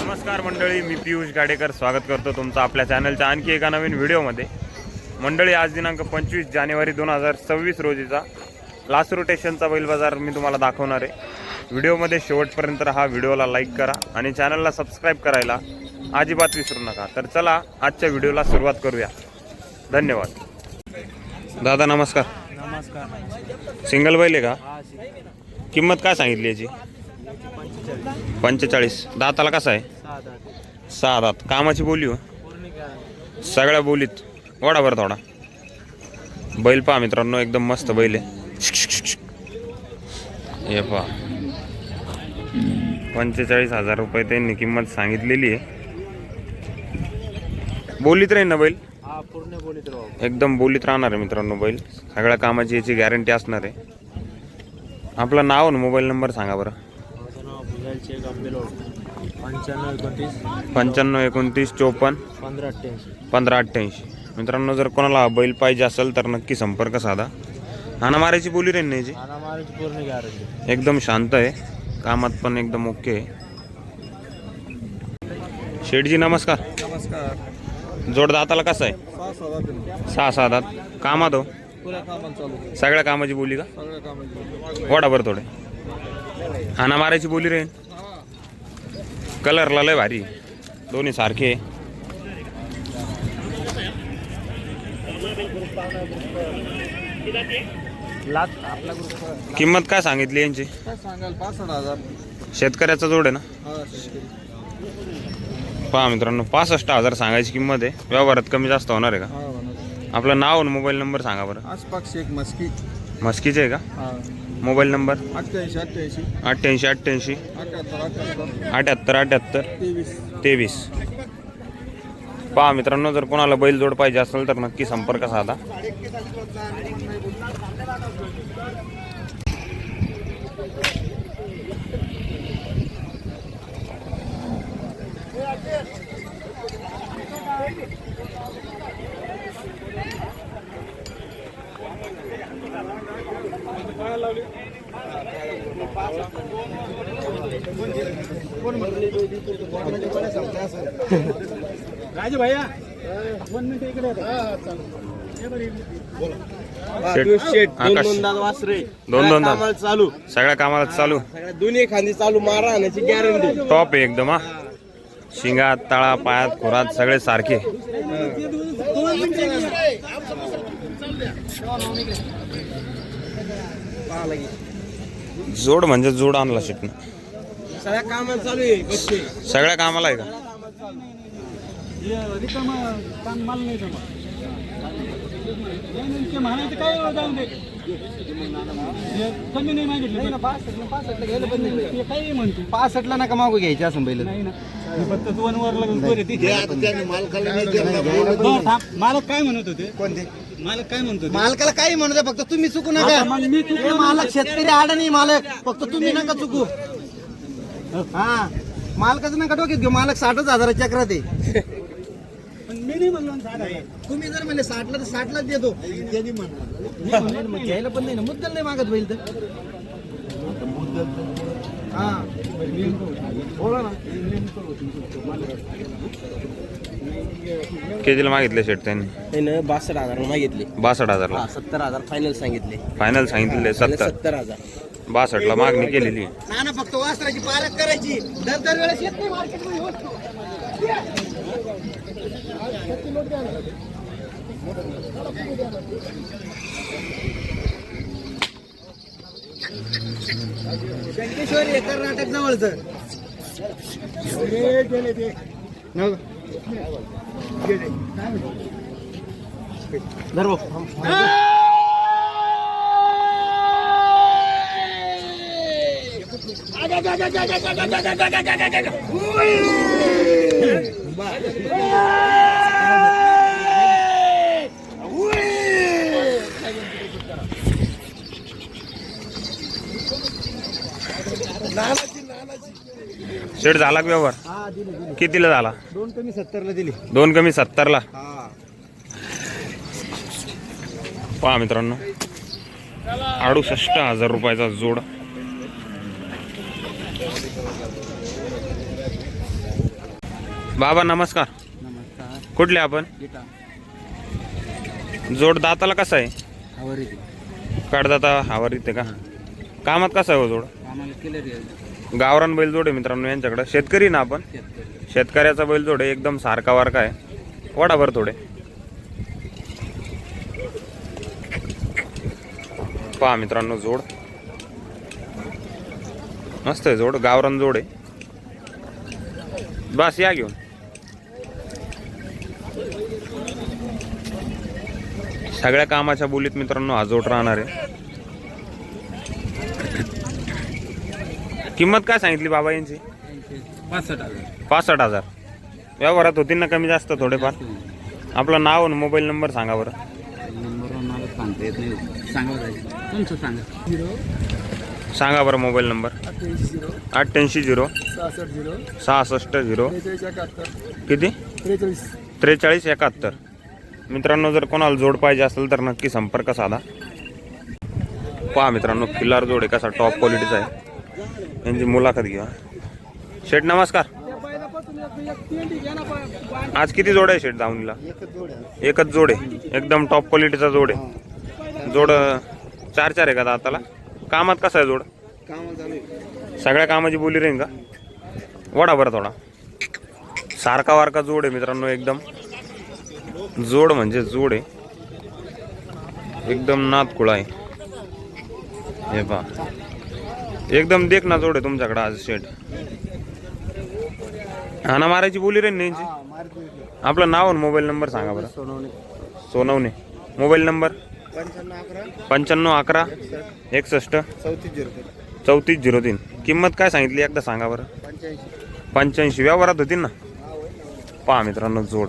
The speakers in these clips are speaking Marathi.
नमस्कार मंडळी मी पियुष गाडेकर. स्वागत करतो तुमचं आपल्या चॅनलच्या आणखी एका नवीन व्हिडिओमध्ये मंडळी आज दिनांक पंचवीस जानेवारी दोन हजार सव्वीस रोजीचा लास्ट रोटेशनचा बैल बाजार मी तुम्हाला दाखवणार आहे. व्हिडिओमध्ये शेवटपर्यंत हा व्हिडिओला लाईक करा आणि चॅनलला सबस्क्राईब करायला अजिबात विसरू नका. तर चला आजच्या व्हिडिओला सुरुवात करूया. धन्यवाद. दादा नमस्कार. नमस्कार सिंगल बैल आहे का? किंमत काय सांगितली याची? पंचेचाळीस. दाताला कसा आहे? सहा दात. कामाची बोली हो. सगळ्या बोलीत. वडा बरं थोडा. बैल पहा मित्रांनो एकदम मस्त बैल आहे. हे पहा. पंचेचाळीस हजार रुपये त्यांनी किंमत सांगितलेली आहे. बोलीत राहील ना बैल? हा पूर्ण बोलीत राहू एकदम बोलीत राहणार आहे मित्रांनो बैल. सगळ्या कामाची याची गॅरंटी असणार आहे. आपलं नाव आणि मोबाईल नंबर सांगा बरं. पंच्याण्णव एकोणतीस चोपन्न. पंधरा अठ्ठ्याऐंशी. पंधरा अठ्ठ्याऐंशी. मित्रांनो जर कोणाला बैल पाहिजे असेल तर नक्की संपर्क साधा. हाना मारायची बोली राहील ना याची आणा मारायची पूर्ण गॅरंटी एकदम शांत आहे. कामात पण एकदम ओके आहे. शेठजी नमस्कार. नमस्कार. जोड दाताला कसं आहे? सहा सहा दात कामात हो? सगळ्या कामाची बोली का? वडा बरं थोडे. हाना मारायची बोली राहील कलरला लय भारी. आहे. दोन्ही सारखे लाख आपला ग्रुप किंमत काय सांगितली यांची? काय सांगाल पासष्ट हजार शेतकऱ्याचा जोड आहे ना? हा शेतकरी पहा मित्रांनो पासष्ट हजार सांगायची किंमत आहे. व्यवहारात कमी जास्त होणार आहे का? हा म्हणा आपलं नाव आणि मोबाईल नंबर सांगा बरं. आसपास एक मस्की मस्कीचे आहे का? हा मोबाईल नंबर? अठ्ठ्याऐंशी अठ्ठ्याऐंशी. अठ्ठ्याऐंशी अठ्ठ्याऐंशी. अठ्याहत्तर अठ्याहत्तर. अठ्याहत्तर तेवीस तेवीस. पहा मित्रांनो जर कोणाला बैल जोड पाहिजे असेल तर नक्की संपर्क साधा. राजू भैया मिनिट इकडे. वासरे. दोन दोन दात. कामाला चालू. सगळ्या कामाला चालू. सगळ्या दोन्ही खांदी चालू मारा गॅरंटी टॉप आहे एकदम हा. शिंगात तळा पायात खुरात सगळे सारखे. जोड म्हणजे जोड आणला शेटनं. सगळ्या कामाला चालू आहे बच्चे सगळ्या कामाला आहे का? कमी नाही मागितलं. पासष्टला नका मागू घ्यायचे असं बैल नाही ना. फक्त दोन वर मालक काय म्हणत होते? कोणते? मालक काय म्हणत होते? मालकाला काही म्हणू द्या फक्त तुम्ही चुकू नका. मी चुकलो हे मालक शेतकरी आड नाही मालक. फक्त तुम्ही नका चुकू. हा. मालकाचं नका डोक्यात घेऊ. मालक साठच हजाराच्या चक्रात आहे पण मी नाही म्हणलो आहे. तुम्ही जर म्हणले साठला तर साठलाच देतो. त्यांनी म्हणलं. मग घ्यायला पण नाही ना मुद्दल नाही मागत बैल तर. हा. बोला ना. कितीला मागितले शेट त्यांनी? त्यानं बासष्ट हजार मागितले. बासष्ट हजारला हा सत्तर हजार फायनल सांगितले. फायनल सांगितलेले सत्तर. सत्तर हजार. बासष्टला मागणी केलेली. आहे. ना ना फक्त वासराची पालक करायची. दर दर वेळेस येत नाही मार्केटमध्ये. शंकेश्वरी कर्नाटक जवळचं गेले ते धर्म शेट झाला का व्यवहार? कितीला झाला? दोन कमी सत्तरला दिली. दोन कमी सत्तरला? पहा मित्रांनो अडुसष्ट हजार रुपयाचा जोड. बाबा नमस्कार. नमस्कार. कुठले आपण? जोड दाताला कसा आहे? आवरी कडदाता हावर येते का? कामात कसा आहे हो जोड? आम्हाला क्लिअर गावरान बैल जोड आहे मित्रांनो यांच्याकडे. शेतकरी ना आपण? शेतकऱ्याचा बैल जोड आहे एकदम सारखा वारका आहे. वडाभर थोडे पहा मित्रांनो जोड. मस्त आहे जोड गावरान जोड आहे. बस या घेऊन. सगळ्या कामाच्या बोलीत मित्रांनो हा जोड राहणार आहे. किंमत काय सांगितली बाबा यांची? पासष्ट हजार. पासष्ट हजार. व्यवहारात होतील ना कमी जास्त थोडेफार? आपलं नाव आणि मोबाईल नंबर सांगा बरं. नंबर मला सांगता येत नाही. सांगा तुमचं सांगा. बरं मोबाईल नंबर. अठ्ठ्याऐंशी झिरो. सहासष्ट झिरो. किती? त्रेचाळीस एकाहत्तर. मित्रांनो जर कोणाला जोड पाहिजे असेल तर नक्की संपर्क साधा. पहा मित्रांनो किल्लार जोड आहे कसा टॉप क्वालिटीचा आहे. यांची मुलाखत घ्या शेठ नमस्कार. आज किती जोड आहे शेठ दावणीला? एकच जोड आहे. एकदम टॉप क्वालिटीचा जोड आहे. जोड चार चार आहे का दाताला? कामात कसा आहे जोड? सगळ्या कामाची बोली राहील का? वडा बरं थोडा. सारखा वारका जोड आहे मित्रांनो एकदम. जोड म्हणजे जोड आहे. एकदम नात कुळा आहे. हे पहा. एकदम देख ना जोड आहे तुमच्याकडे आज शेट हाना मारायची बोली रे ना यांची. आपलं नाव आणि मोबाईल नंबर सांगा बरं. सोनवणे. Mobile number? पंच्याण्णव अकरा. एकसष्ट. चौतीस झिरो तीन. किंमत काय सांगितली? एकदा सांगा बरं. पंच्याऐंशी. पंच्याऐंशी. व्यवहारात होतील ना? पहा मित्रांनो जोड.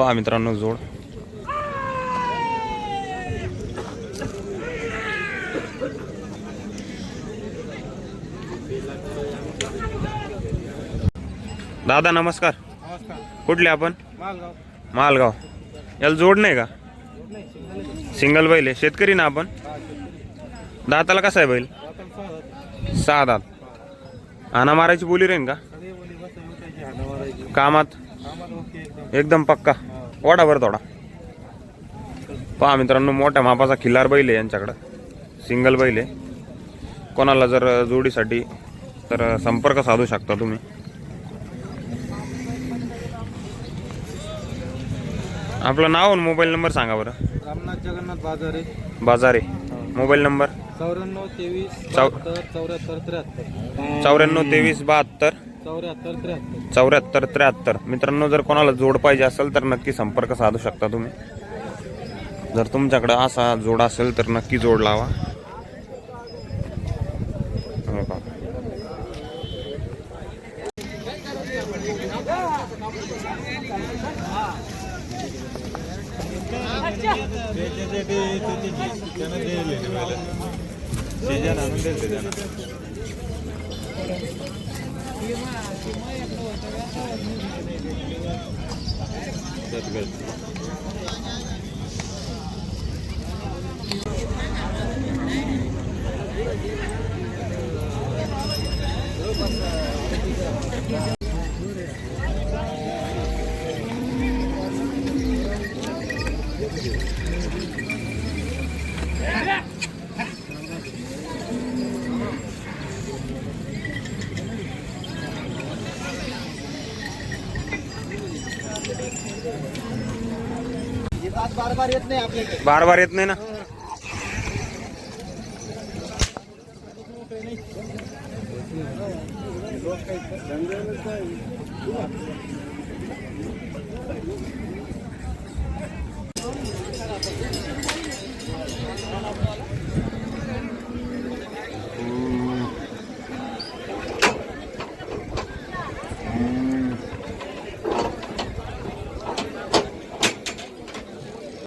पहा मित्रांनो जोड. दादा नमस्कार. कुठले आपण? मालगाव. याला जोड नाही का? सिंगल बैल आहे. शेतकरी ना आपण? दाताला कसा आहे बैल? सहा दात. आणा मारायची बोली राहील का? कामात? एकदम पक्का. वाडा बरं थोडा. पहा मित्रांनो मोठ्या मापाचा खिल्लार बैल आहे यांच्याकडं. सिंगल बैल आहे. कोणाला जर जोडीसाठी तर संपर्क साधू शकता तुम्ही. आपलं नाव आणि मोबाईल नंबर सांगा बरं. रामनाथ जगन्नाथ बाजारे. बाजारे. Mobile number? चौऱ्याण्णव तेवीस चौ- बहात्तर, चौऱ्याहत्तर त्र्याहत्तर. चौऱ्याण्णव तेवीस बहात्तर. चौऱ्याहत्तर त्र्याहत्तर मित्रांनो जर कोणाला जोड पाहिजे असेल तर नक्की संपर्क साधू शकता तुम्ही जर तुमच्याकडे असा जोड असेल तर नक्की जोड लावा That's good. बार बार येत नाही आपल्याकडे. बार बार येत नाही ना?